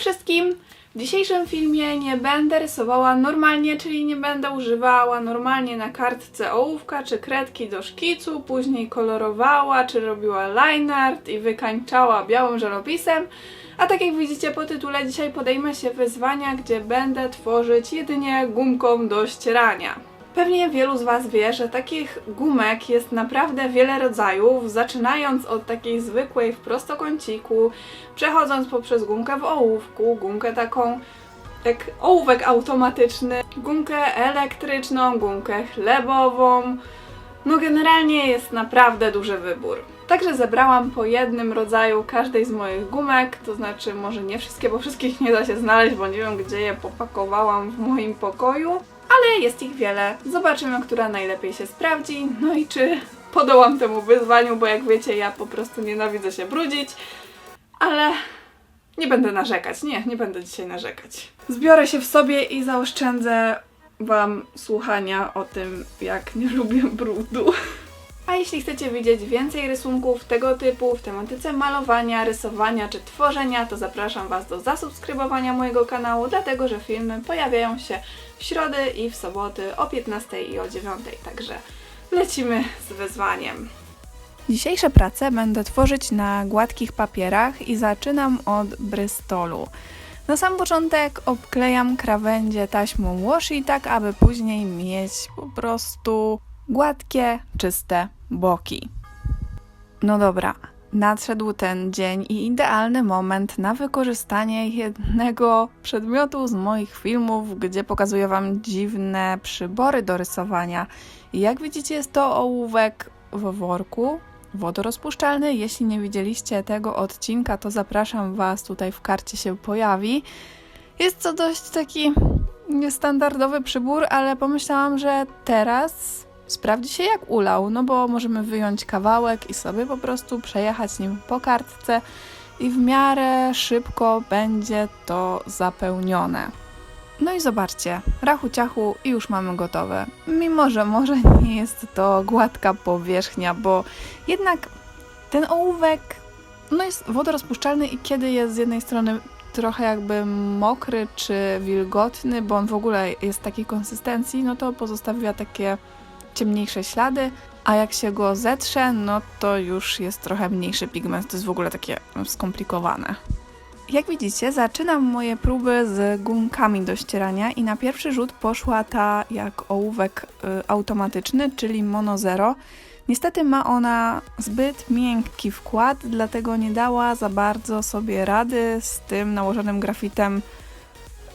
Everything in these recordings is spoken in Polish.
wszystkim! W dzisiejszym filmie nie będę rysowała normalnie, czyli nie będę używała normalnie na kartce ołówka czy kredki do szkicu, później kolorowała czy robiła line art i wykańczała białym żelopisem. A tak jak widzicie po tytule, dzisiaj podejmę się wyzwania, gdzie będę tworzyć jedynie gumką do ścierania. Pewnie wielu z Was wie, że takich gumek jest naprawdę wiele rodzajów, zaczynając od takiej zwykłej w prostokąciku, przechodząc poprzez gumkę w ołówku, gumkę taką jak ołówek automatyczny, gumkę elektryczną, gumkę chlebową. No generalnie jest naprawdę duży wybór. Także zebrałam po jednym rodzaju każdej z moich gumek, to znaczy może nie wszystkie, bo wszystkich nie da się znaleźć, bo nie wiem gdzie je popakowałam w moim pokoju, ale jest ich wiele. Zobaczymy, która najlepiej się sprawdzi, no i czy podołam temu wyzwaniu, bo jak wiecie, ja po prostu nienawidzę się brudzić, ale nie będę narzekać, nie, nie będę dzisiaj narzekać. Zbiorę się w sobie i zaoszczędzę Wam słuchania o tym, jak nie lubię brudu. A jeśli chcecie widzieć więcej rysunków tego typu w tematyce malowania, rysowania czy tworzenia, to zapraszam Was do zasubskrybowania mojego kanału, dlatego że filmy pojawiają się w środy i w soboty o 15 i o 9, także lecimy z wyzwaniem. Dzisiejsze prace będę tworzyć na gładkich papierach i zaczynam od Bristolu. Na sam początek obklejam krawędzie taśmą washi, tak aby później mieć po prostu gładkie, czyste boki. No dobra, nadszedł ten dzień i idealny moment na wykorzystanie jednego przedmiotu z moich filmów, gdzie pokazuję Wam dziwne przybory do rysowania. Jak widzicie, jest to ołówek w worku, wodorozpuszczalny. Jeśli nie widzieliście tego odcinka, to zapraszam Was, tutaj w karcie się pojawi. Jest to dość taki niestandardowy przybór, ale pomyślałam, że teraz sprawdzi się jak ulał, no bo możemy wyjąć kawałek i sobie po prostu przejechać nim po kartce i w miarę szybko będzie to zapełnione. No i zobaczcie, rachu ciachu i już mamy gotowe. Mimo, że może nie jest to gładka powierzchnia, bo jednak ten ołówek no jest wodorozpuszczalny i kiedy jest z jednej strony trochę jakby mokry czy wilgotny, bo on w ogóle jest takiej konsystencji, no to pozostawia takie ciemniejsze ślady, a jak się go zetrze, no to już jest trochę mniejszy pigment. To jest w ogóle takie skomplikowane. Jak widzicie, zaczynam moje próby z gumkami do ścierania i na pierwszy rzut poszła ta jak ołówek y, automatyczny, czyli Mono Zero. Niestety ma ona zbyt miękki wkład, dlatego nie dała za bardzo sobie rady z tym nałożonym grafitem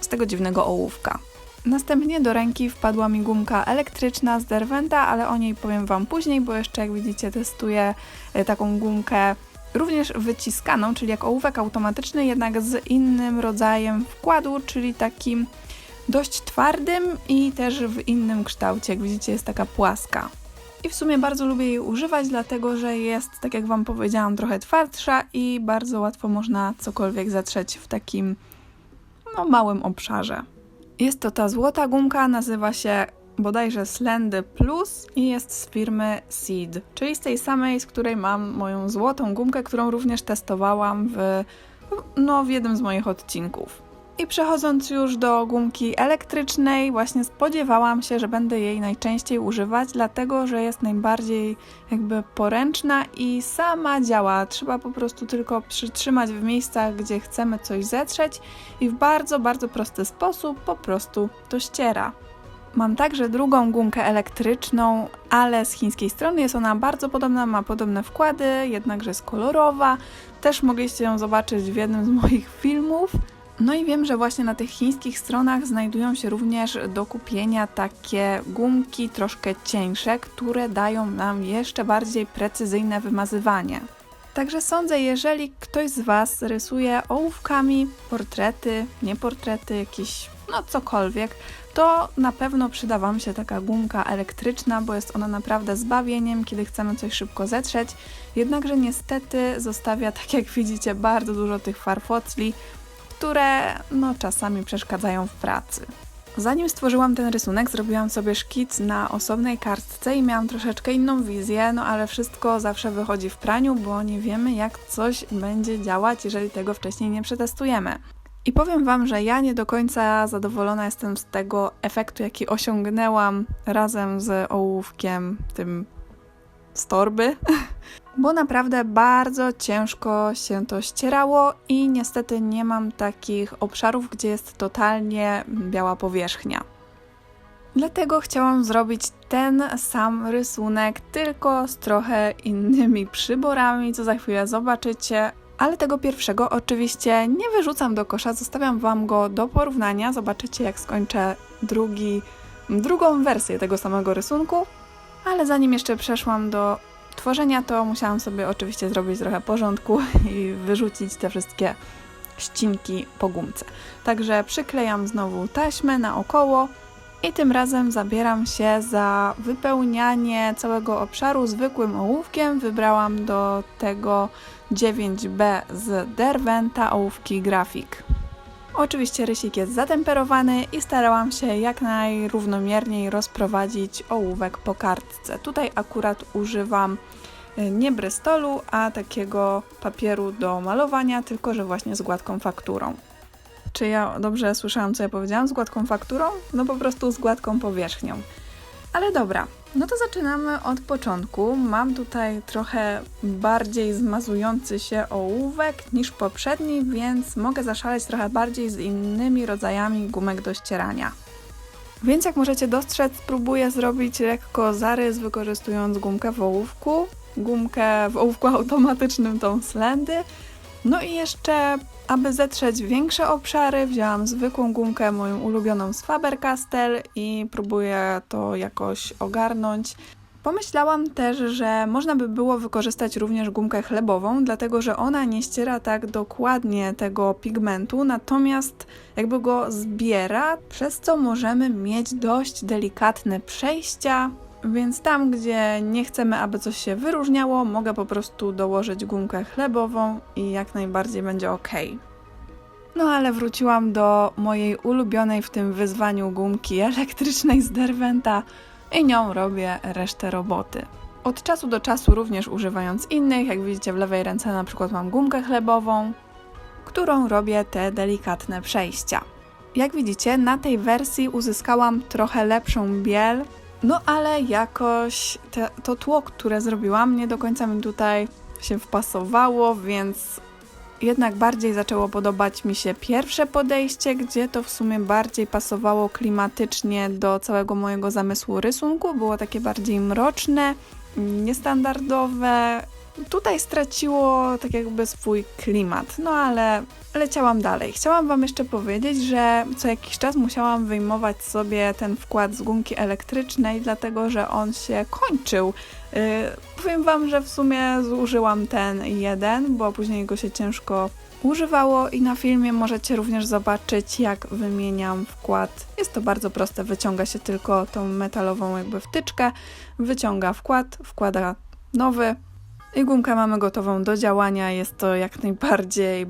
z tego dziwnego ołówka. Następnie do ręki wpadła mi gumka elektryczna z Derwenta, ale o niej powiem Wam później, bo jeszcze jak widzicie testuję y, taką gumkę również wyciskaną, czyli jak ołówek automatyczny, jednak z innym rodzajem wkładu, czyli takim dość twardym i też w innym kształcie. Jak widzicie, jest taka płaska. I w sumie bardzo lubię jej używać, dlatego że jest, tak jak Wam powiedziałam, trochę twardsza i bardzo łatwo można cokolwiek zatrzeć w takim no, małym obszarze. Jest to ta złota gumka, nazywa się bodajże Slendy Plus i jest z firmy Seed, czyli z tej samej, z której mam moją złotą gumkę, którą również testowałam w, no, w jednym z moich odcinków. I przechodząc już do gumki elektrycznej, właśnie spodziewałam się, że będę jej najczęściej używać, dlatego że jest najbardziej jakby poręczna i sama działa. Trzeba po prostu tylko przytrzymać w miejscach, gdzie chcemy coś zetrzeć i w bardzo, bardzo prosty sposób po prostu to ściera. Mam także drugą gumkę elektryczną, ale z chińskiej strony jest ona bardzo podobna, ma podobne wkłady, jednakże jest kolorowa. Też mogliście ją zobaczyć w jednym z moich filmów. No i wiem, że właśnie na tych chińskich stronach znajdują się również do kupienia takie gumki troszkę cieńsze, które dają nam jeszcze bardziej precyzyjne wymazywanie. Także sądzę, jeżeli ktoś z Was rysuje ołówkami portrety, nie portrety, jakieś no cokolwiek, to na pewno przyda Wam się taka gumka elektryczna, bo jest ona naprawdę zbawieniem, kiedy chcemy coś szybko zetrzeć. Jednakże niestety zostawia, tak jak widzicie, bardzo dużo tych farfocli, które no czasami przeszkadzają w pracy. Zanim stworzyłam ten rysunek, zrobiłam sobie szkic na osobnej kartce i miałam troszeczkę inną wizję, no ale wszystko zawsze wychodzi w praniu, bo nie wiemy jak coś będzie działać, jeżeli tego wcześniej nie przetestujemy. I powiem Wam, że ja nie do końca zadowolona jestem z tego efektu, jaki osiągnęłam razem z ołówkiem tym z torby, bo naprawdę bardzo ciężko się to ścierało i niestety nie mam takich obszarów, gdzie jest totalnie biała powierzchnia. Dlatego chciałam zrobić ten sam rysunek, tylko z trochę innymi przyborami, co za chwilę zobaczycie. Ale tego pierwszego oczywiście nie wyrzucam do kosza, zostawiam Wam go do porównania. Zobaczycie, jak skończę drugi, drugą wersję tego samego rysunku. Ale zanim jeszcze przeszłam do tworzenia, to musiałam sobie oczywiście zrobić trochę porządku i wyrzucić te wszystkie ścinki po gumce. Także przyklejam znowu taśmę naokoło i tym razem zabieram się za wypełnianie całego obszaru zwykłym ołówkiem. Wybrałam do tego 9B z Derwenta ołówki Grafik. Oczywiście rysik jest zatemperowany i starałam się jak najrównomierniej rozprowadzić ołówek po kartce. Tutaj akurat używam y, nie brystolu, a takiego papieru do malowania, tylko że właśnie z gładką fakturą. Czy ja dobrze słyszałam, co ja powiedziałam? Z gładką fakturą? No po prostu z gładką powierzchnią. Ale dobra, no to zaczynamy od początku. Mam tutaj trochę bardziej zmazujący się ołówek niż poprzedni, więc mogę zaszaleć trochę bardziej z innymi rodzajami gumek do ścierania. Więc jak możecie dostrzec, spróbuję zrobić lekko zarys wykorzystując gumkę w ołówku, gumkę w ołówku automatycznym tą slendy. No i jeszcze, aby zetrzeć większe obszary, wzięłam zwykłą gumkę, moją ulubioną z Faber-Castell i próbuję to jakoś ogarnąć. Pomyślałam też, że można by było wykorzystać również gumkę chlebową, dlatego że ona nie ściera tak dokładnie tego pigmentu, natomiast jakby go zbiera, przez co możemy mieć dość delikatne przejścia. Więc tam, gdzie nie chcemy, aby coś się wyróżniało, mogę po prostu dołożyć gumkę chlebową i jak najbardziej będzie ok. No ale wróciłam do mojej ulubionej w tym wyzwaniu gumki elektrycznej z Derwenta i nią robię resztę roboty. Od czasu do czasu również używając innych, jak widzicie w lewej ręce na przykład mam gumkę chlebową, którą robię te delikatne przejścia. Jak widzicie, na tej wersji uzyskałam trochę lepszą biel, no ale jakoś te, to tło, które zrobiłam, nie do końca mi tutaj się wpasowało, więc jednak bardziej zaczęło podobać mi się pierwsze podejście, gdzie to w sumie bardziej pasowało klimatycznie do całego mojego zamysłu rysunku. Było takie bardziej mroczne, niestandardowe. Tutaj straciło tak jakby swój klimat, no ale leciałam dalej. Chciałam Wam jeszcze powiedzieć, że co jakiś czas musiałam wyjmować sobie ten wkład z gumki elektrycznej, dlatego że on się kończył. Yy, powiem Wam, że w sumie zużyłam ten jeden, bo później go się ciężko używało i na filmie możecie również zobaczyć, jak wymieniam wkład. Jest to bardzo proste, wyciąga się tylko tą metalową jakby wtyczkę, wyciąga wkład, wkłada nowy i gumkę mamy gotową do działania. Jest to jak najbardziej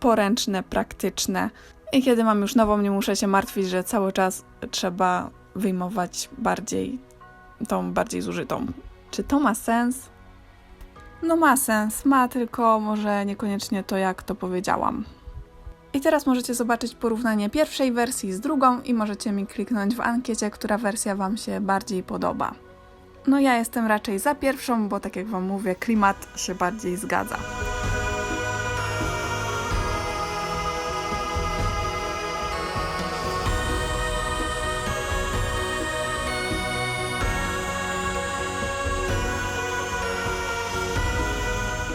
poręczne, praktyczne. I kiedy mam już nową, nie muszę się martwić, że cały czas trzeba wyjmować bardziej tą bardziej zużytą. Czy to ma sens? No ma sens, ma tylko może niekoniecznie to, jak to powiedziałam. I teraz możecie zobaczyć porównanie pierwszej wersji z drugą i możecie mi kliknąć w ankiecie, która wersja Wam się bardziej podoba. No ja jestem raczej za pierwszą, bo tak jak Wam mówię, klimat się bardziej zgadza.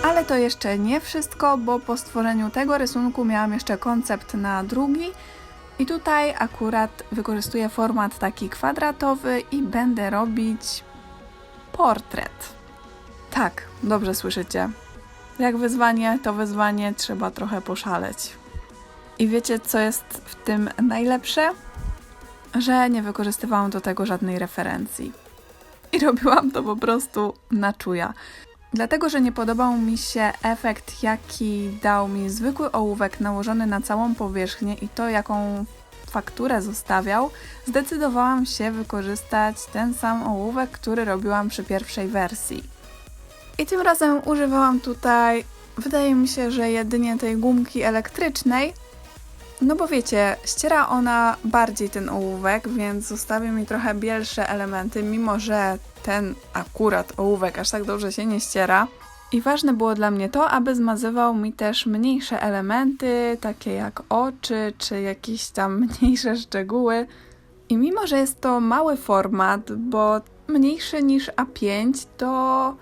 Ale to jeszcze nie wszystko, bo po stworzeniu tego rysunku miałam jeszcze koncept na drugi. I tutaj akurat wykorzystuję format taki kwadratowy i będę robić portret. Tak, dobrze słyszycie. Jak wyzwanie, to wyzwanie trzeba trochę poszaleć. I wiecie, co jest w tym najlepsze? Że nie wykorzystywałam do tego żadnej referencji. I robiłam to po prostu na czuja. Dlatego, że nie podobał mi się efekt, jaki dał mi zwykły ołówek nałożony na całą powierzchnię i to, jaką fakturę zostawiał, zdecydowałam się wykorzystać ten sam ołówek, który robiłam przy pierwszej wersji. I tym razem używałam tutaj, wydaje mi się, że jedynie tej gumki elektrycznej, No bo wiecie, ściera ona bardziej ten ołówek, więc zostawia mi trochę bielsze elementy, mimo że ten akurat ołówek aż tak dobrze się nie ściera. I ważne było dla mnie to, aby zmazywał mi też mniejsze elementy, takie jak oczy, czy jakieś tam mniejsze szczegóły. I mimo, że jest to mały format, bo mniejszy niż A5, to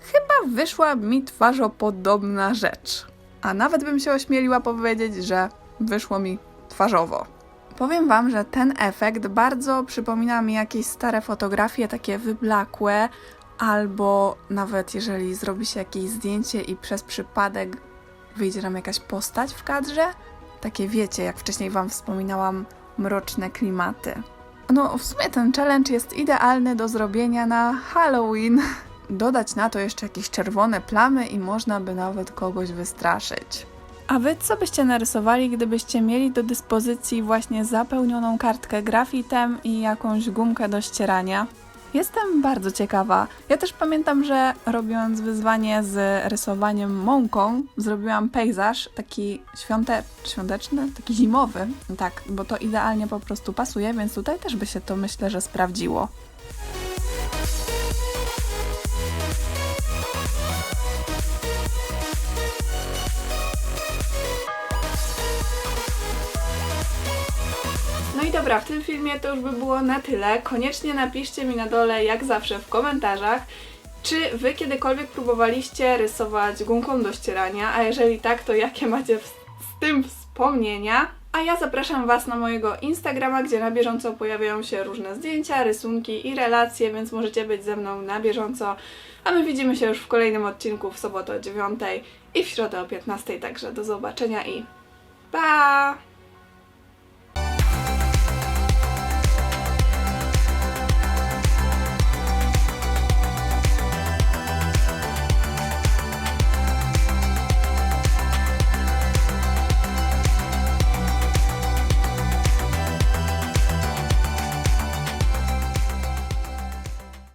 chyba wyszła mi twarzopodobna rzecz. A nawet bym się ośmieliła powiedzieć, że wyszło mi twarzowo. Powiem Wam, że ten efekt bardzo przypomina mi jakieś stare fotografie, takie wyblakłe, albo nawet jeżeli zrobi się jakieś zdjęcie i przez przypadek wyjdzie nam jakaś postać w kadrze, takie wiecie, jak wcześniej Wam wspominałam, mroczne klimaty. No, w sumie ten challenge jest idealny do zrobienia na Halloween. Dodać na to jeszcze jakieś czerwone plamy i można by nawet kogoś wystraszyć. A wy co byście narysowali, gdybyście mieli do dyspozycji właśnie zapełnioną kartkę grafitem i jakąś gumkę do ścierania? Jestem bardzo ciekawa. Ja też pamiętam, że robiąc wyzwanie z rysowaniem mąką, zrobiłam pejzaż taki świąte... świąteczny, taki zimowy. Tak, bo to idealnie po prostu pasuje, więc tutaj też by się to myślę, że sprawdziło. I dobra, w tym filmie to już by było na tyle. Koniecznie napiszcie mi na dole, jak zawsze w komentarzach, czy wy kiedykolwiek próbowaliście rysować gumką do ścierania, a jeżeli tak, to jakie macie z tym wspomnienia? A ja zapraszam Was na mojego Instagrama, gdzie na bieżąco pojawiają się różne zdjęcia, rysunki i relacje, więc możecie być ze mną na bieżąco. A my widzimy się już w kolejnym odcinku w sobotę o 9 i w środę o 15, także do zobaczenia i pa!